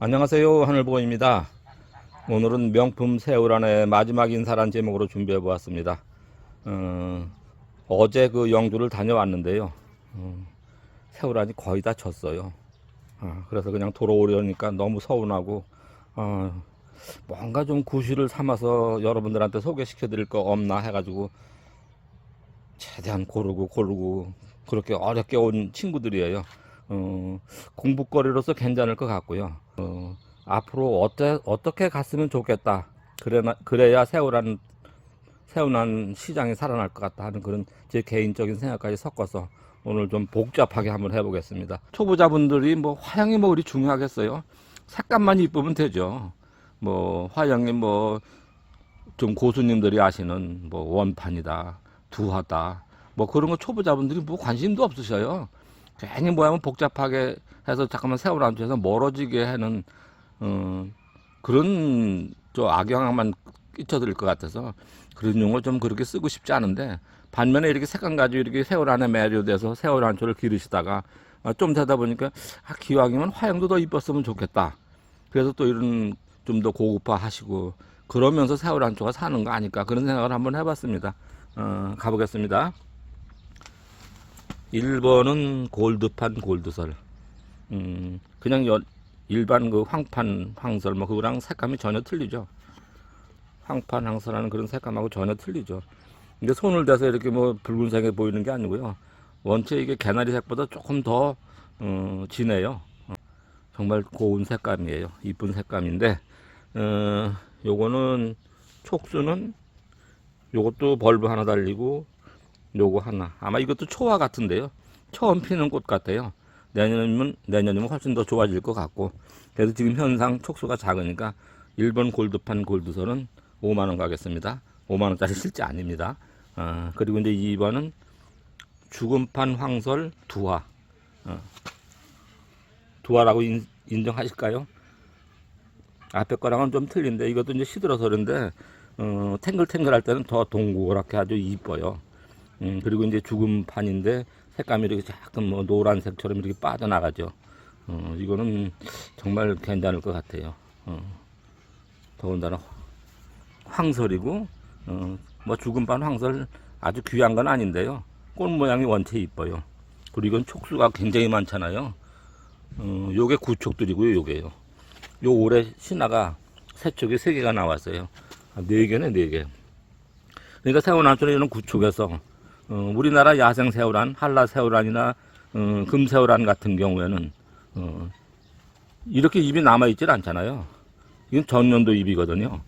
안녕하세요 하늘보입니다. 오늘은 명품 새우란의 마지막 인사란 제목으로 준비해 보았습니다. 어, 제 그 영주를 다녀왔는데요. 어, 새우란이 거의 다 졌어요. 아, 그래서 그냥 돌아오려니까 너무 서운하고 어, 뭔가 좀 구실을 삼아서 여러분들한테 소개시켜 드릴 거 없나 해가지고 최대한 고르고 고르고 그렇게 어렵게 온 친구들이에요 어, 공부거리로서 괜찮을 것 같고요. 어, 앞으로 어때, 어떻게 갔으면 좋겠다. 그래, 그래야 새우란, 새우난 시장이 살아날 것 같다 하는 그런 제 개인적인 생각까지 섞어서 오늘 좀 복잡하게 한번 해보겠습니다. 초보자분들이 뭐 화양이 뭐 우리 중요하겠어요. 색감만 이쁘면 되죠. 뭐 화양이 뭐 좀 고수님들이 아시는 뭐 원판이다, 두하다, 뭐 그런 거 초보자분들이 뭐 관심도 없으셔요. 괜히 모양은 복잡하게 해서 잠깐만 세월 안 해서 멀어지게 하는 어, 그런 저 악영향만 끼쳐드릴 것 같아서 그런 용어 좀 그렇게 쓰고 싶지 않은데 반면에 이렇게 색감 가지고 이렇게 세월 안에 매료돼서 세월 안초를 기르시다가 아, 좀 되다 보니까 아, 기왕이면 화양도 더 이뻤으면 좋겠다. 그래서 또 이런 좀 더 고급화 하시고 그러면서 세월 안초가 사는 거 아닐까 그런 생각을 한번 해봤습니다. 어, 가보겠습니다. 1번은 골드판 골드설. 음, 그냥 여, 일반 그 황판 황설 뭐 그거랑 색감이 전혀 틀리죠. 황판 황설하는 그런 색감하고 전혀 틀리죠. 근데 손을 대서 이렇게 뭐 붉은색에 보이는 게 아니고요. 원체 이게 개나리 색보다 조금 더 어, 진해요. 어, 정말 고운 색감이에요. 이쁜 색감인데 어, 요거는 촉수는 요것도 벌브 하나 달리고 요거 하나. 아마 이것도 초와 같은데요. 처음 피는 꽃 같아요. 내년이면, 내년이면 훨씬 더 좋아질 것 같고. 그래서 지금 현상 촉수가 작으니까 1번 골드판 골드설은 5만원 가겠습니다. 5만원짜리 실제 아닙니다. 어, 그리고 이제 2번은 죽음판 황설 두화. 어, 두화라고 인, 인정하실까요? 앞에 거랑은 좀 틀린데 이것도 이제 시들어서 그런데 어, 탱글탱글 할 때는 더 동그랗게 아주 이뻐요. 음, 그리고 이제 죽은 판인데 색감이 이렇게 약간 뭐 노란색처럼 이렇게 빠져나가죠. 어, 이거는 정말 괜찮을 것 같아요. 어, 더군다나 황설이고, 어, 뭐 죽은 판 황설 아주 귀한 건 아닌데요. 꽃 모양이 원체 이뻐요. 그리고 이건 촉수가 굉장히 많잖아요. 어, 요게 구촉들이고요, 요게요. 요 올해 신화가 세 촉이 세 개가 나왔어요. 아, 네 개네, 네 개. 그러니까 세원안쪽에 이런 구촉에서 어, 우리나라 야생 새우란, 한라 새우란이나 어, 금새우란 같은 경우에는 어, 이렇게 입이 남아 있질 않잖아요. 이건 전년도 입이거든요.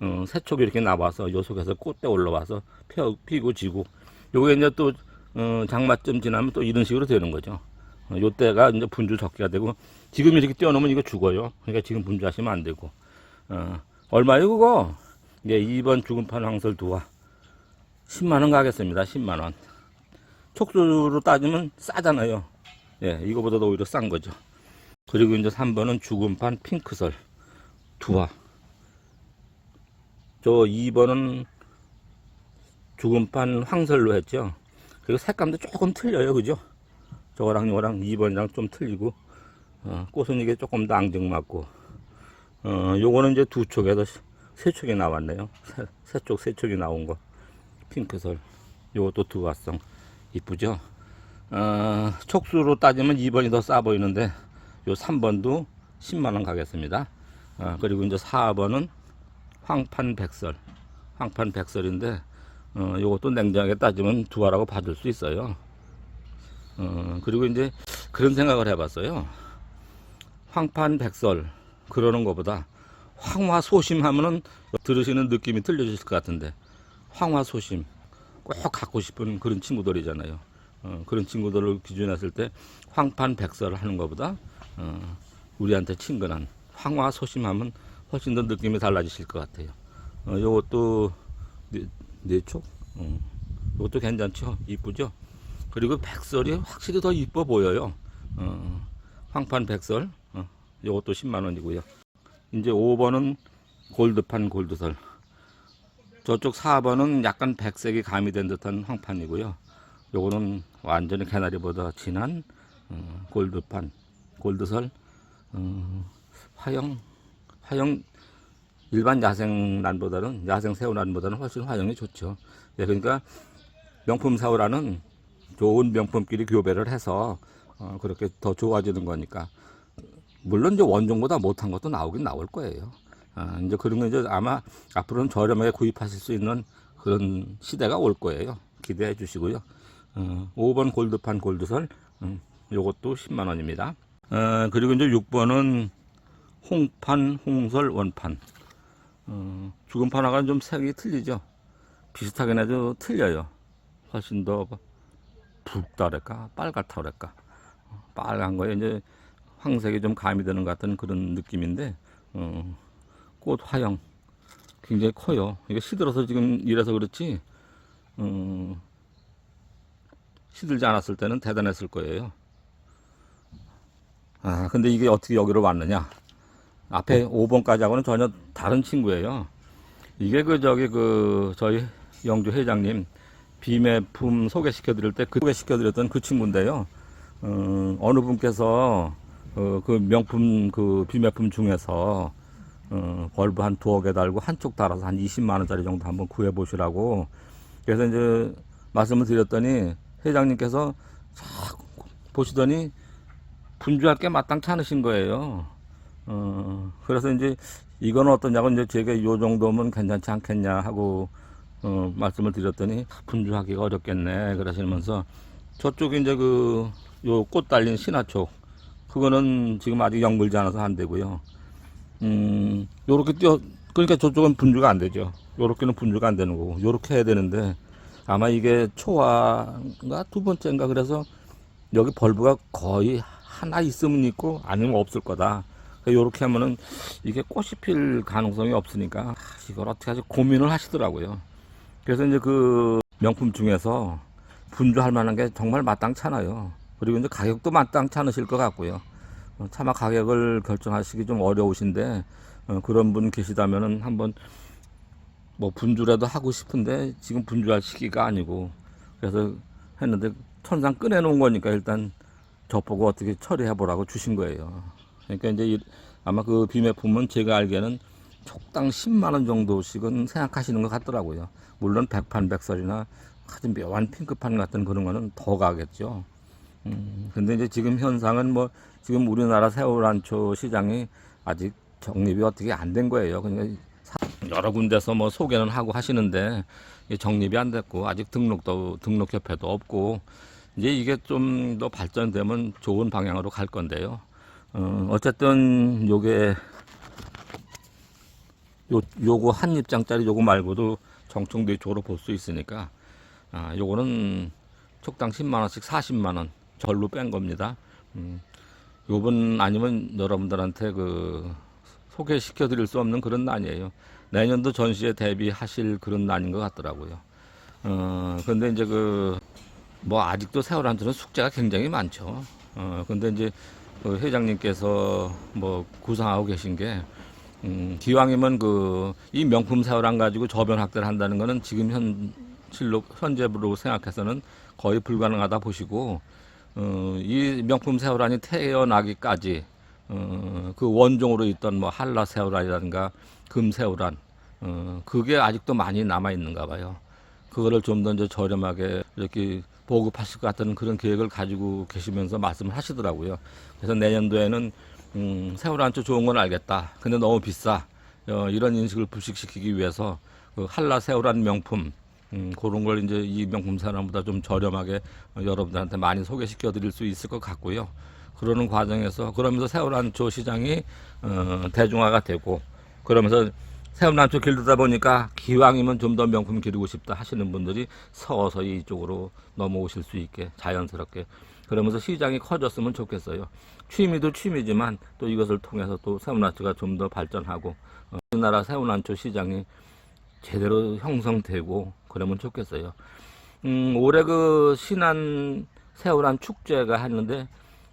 어, 새촉이 이렇게 나와서 요 속에서 꽃대 올라와서 펴, 피고 지고 요게 이제 또 어, 장마쯤 지나면 또 이런 식으로 되는 거죠. 어, 요 때가 이제 분주 적기가 되고 지금 이렇게 띄워놓으면 이거 죽어요. 그러니까 지금 분주하시면 안 되고 어, 얼마요 그거? 예, 2번 죽은판 황설 두화 10만원 가겠습니다. 10만원. 촉수로 따지면 싸잖아요. 예, 이거보다도 오히려 싼 거죠. 그리고 이제 3번은 죽음판 핑크설. 두화. 저 2번은 죽음판 황설로 했죠. 그리고 색감도 조금 틀려요. 그죠? 저거랑 이거랑 2번이랑 좀 틀리고, 어, 꽃은 이게 조금 더 앙증 맞고, 어, 요거는 이제 두 촉에서 세 촉이 나왔네요. 세, 세 촉, 세 촉이 나온 거. 핑크설 요것도 두화성 이쁘죠? 어, 촉수로 따지면 2번이 더 싸 보이는데 요 3번도 10만원 가겠습니다. 어, 그리고 이제 4번은 황판 백설. 황판 백설인데 어, 요것도 냉정하게 따지면 두화라고 봐줄 수 있어요. 어, 그리고 이제 그런 생각을 해봤어요. 황판 백설 그러는 것보다 황화 소심하면은 들으시는 느낌이 틀려지실 것 같은데 황화소심 꼭 갖고 싶은 그런 친구들이잖아요. 어, 그런 친구들을 기준했을 때 황판 백설을 하는 것보다 어, 우리한테 친근한 황화소심하면 훨씬 더 느낌이 달라지실 것 같아요. 어, 요것도 네, 네 촉? 어, 요것도 괜찮죠? 이쁘죠? 그리고 백설이 확실히 더 이뻐 보여요. 어, 황판 백설 어, 요것도 10만원이고요. 이제 5번은 골드판 골드설 저쪽 4번은 약간 백색이 가미된 듯한 황판이고요. 요거는 완전히 개나리보다 진한 어, 골드판, 골드설. 어, 화형 화형 일반 야생란보다는 야생 새우란보다는 훨씬 화형이 좋죠. 예, 그러니까 명품 새우란은 좋은 명품끼리 교배를 해서 어, 그렇게 더 좋아지는 거니까 물론 이제 원종보다 못한 것도 나오긴 나올 거예요. 아, 이제 그런 거 이제 아마 앞으로는 저렴하게 구입하실 수 있는 그런 시대가 올 거예요. 기대해 주시고요. 어, 5번 골드판 골드설, 음, 요것도 10만 원입니다. 어, 그리고 이제 6번은 홍판, 홍설, 원판. 어, 죽은 판하고는 좀 색이 틀리죠. 비슷하긴 해도 틀려요. 훨씬 더 붉다 그럴까, 빨갛다 그럴까. 어, 빨간 거에 이제 황색이 좀 가미되는 것 같은 그런 느낌인데, 어, 꽃 화형 굉장히 커요. 이게 시들어서 지금 이래서 그렇지, 어, 시들지 않았을 때는 대단했을 거예요. 아, 근데 이게 어떻게 여기로 왔느냐? 앞에 5번까지하고는 전혀 다른 친구예요. 이게 그 저기 그 저희 영주 회장님 비매품 소개시켜 드릴 때 그 소개시켜 드렸던 그 친구인데요. 어, 어느 분께서 어, 그 명품 그 비매품 중에서 어, 벌브 한 두어 개 달고 한쪽 달아서 한 20만 원짜리 정도 한번 구해 보시라고 그래서 이제 말씀을 드렸더니 회장님께서 쫙 보시더니 분주할 게 마땅치 않으신 거예요. 어, 그래서 이제 이건 어떠냐고 이제 제가 요 정도면 괜찮지 않겠냐 하고 어, 말씀을 드렸더니 분주하기가 어렵겠네 그러시면서 저쪽에 이제 그 요 꽃 달린 신화촉 그거는 지금 아직 영물지 않아서 안 되고요. 음, 요렇게 뛰어 그러니까 저쪽은 분주가 안 되죠. 요렇게는 분주가 안 되는 거고 요렇게 해야 되는데 아마 이게 초화가 두 번째인가 그래서 여기 벌브가 거의 하나 있으면 있고 아니면 없을 거다. 요렇게 하면은 이게 꽃이 필 가능성이 없으니까 아, 이걸 어떻게 하지 고민을 하시더라고요. 그래서 이제 그 명품 중에서 분주할 만한 게 정말 마땅찮아요. 그리고 이제 가격도 마땅치 않으실 것 같고요. 어, 차마 가격을 결정하시기 좀 어려우신데 어, 그런 분 계시다면은 한번 뭐 분주라도 하고 싶은데 지금 분주할 시기가 아니고 그래서 했는데 천상 꺼내놓은 거니까 일단 저보고 어떻게 처리해 보라고 주신 거예요. 그러니까 이제 이- 아마 그 비매품은 제가 알기에는 촉당 10만 원 정도씩은 생각하시는 것 같더라고요. 물론 백판 백설이나 아주 묘한 핑크판 같은 그런 거는 더 가겠죠. 음, 근데 이제 지금 현상은 뭐 지금 우리나라 새우란초 시장이 아직 정립이 어떻게 안 된 거예요. 그러니까 사- 여러 군데서 뭐 소개는 하고 하시는데 정립이 안 됐고 아직 등록도 등록협회도 없고 이제 이게 좀 더 발전되면 좋은 방향으로 갈 건데요. 어, 어쨌든 요게 요 요거 한 입장짜리 요거 말고도 정청도 쪽으로 볼 수 있으니까 아 요거는 촉당 10만 원씩 40만 원 절로 뺀 겁니다. 음, 요번 아니면 여러분들한테 그 소개시켜 드릴 수 없는 그런 난이에요. 내년도 전시에 대비하실 그런 난인 것 같더라고요. 어, 근데 이제 그, 뭐, 아직도 세월한테는 숙제가 굉장히 많죠. 어, 근데 이제 그 회장님께서 뭐 구상하고 계신 게, 음, 기왕이면 그, 이 명품 세월안 가지고 저변 확대를 한다는 거는 지금 현 실로, 현재로 생각해서는 거의 불가능하다 보시고, 어, 이 명품 세월안이 태어나기까지 어, 그 원종으로 있던 뭐 한라 세월안이라든가 금 세월안 어, 그게 아직도 많이 남아 있는가 봐요. 그거를 좀 더 이제 저렴하게 이렇게 보급하실 것 같은 그런 계획을 가지고 계시면서 말씀을 하시더라고요. 그래서 내년도에는 음, 세월안초 좋은 건 알겠다. 근데 너무 비싸. 어, 이런 인식을 불식시키기 위해서 그 한라 세월안 명품 음, 그런 걸 이제 이 명품 사람보다 좀 저렴하게 어, 여러분들한테 많이 소개시켜 드릴 수 있을 것 같고요. 그러는 과정에서 그러면서 새우란초 시장이 어, 대중화가 되고 그러면서 새우란초 길르다 보니까 기왕이면 좀 더 명품 기르고 싶다 하시는 분들이 서서히 이쪽으로 넘어오실 수 있게 자연스럽게 그러면서 시장이 커졌으면 좋겠어요. 취미도 취미지만 또 이것을 통해서 또 새우란초가 좀 더 발전하고 어, 우리나라 새우란초 시장이 제대로 형성되고 그러면 좋겠어요. 음, 올해 그 신안 새우란 축제가 했는데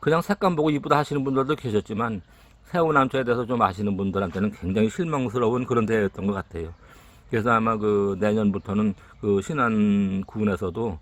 그냥 색감 보고 이쁘다 하시는 분들도 계셨지만 새우남초에 대해서 좀 아시는 분들한테는 굉장히 실망스러운 그런 대회였던 것 같아요. 그래서 아마 그 내년부터는 그 신안군에서도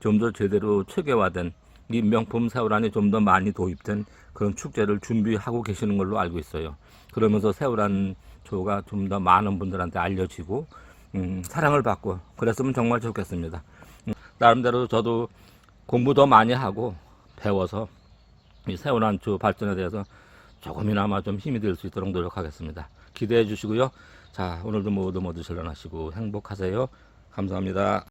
좀 더 제대로 체계화된 이 명품 새우란이 좀 더 많이 도입된 그런 축제를 준비하고 계시는 걸로 알고 있어요. 그러면서 새우란 조가 좀 더 많은 분들한테 알려지고 음, 사랑을 받고 그랬으면 정말 좋겠습니다. 음, 나름대로 저도 공부 더 많이 하고 배워서 이 새우란초 발전에 대해서 조금이나마 좀 힘이 될 수 있도록 노력하겠습니다. 기대해 주시고요. 자, 오늘도 모두 모두 전련하시고 행복하세요. 감사합니다.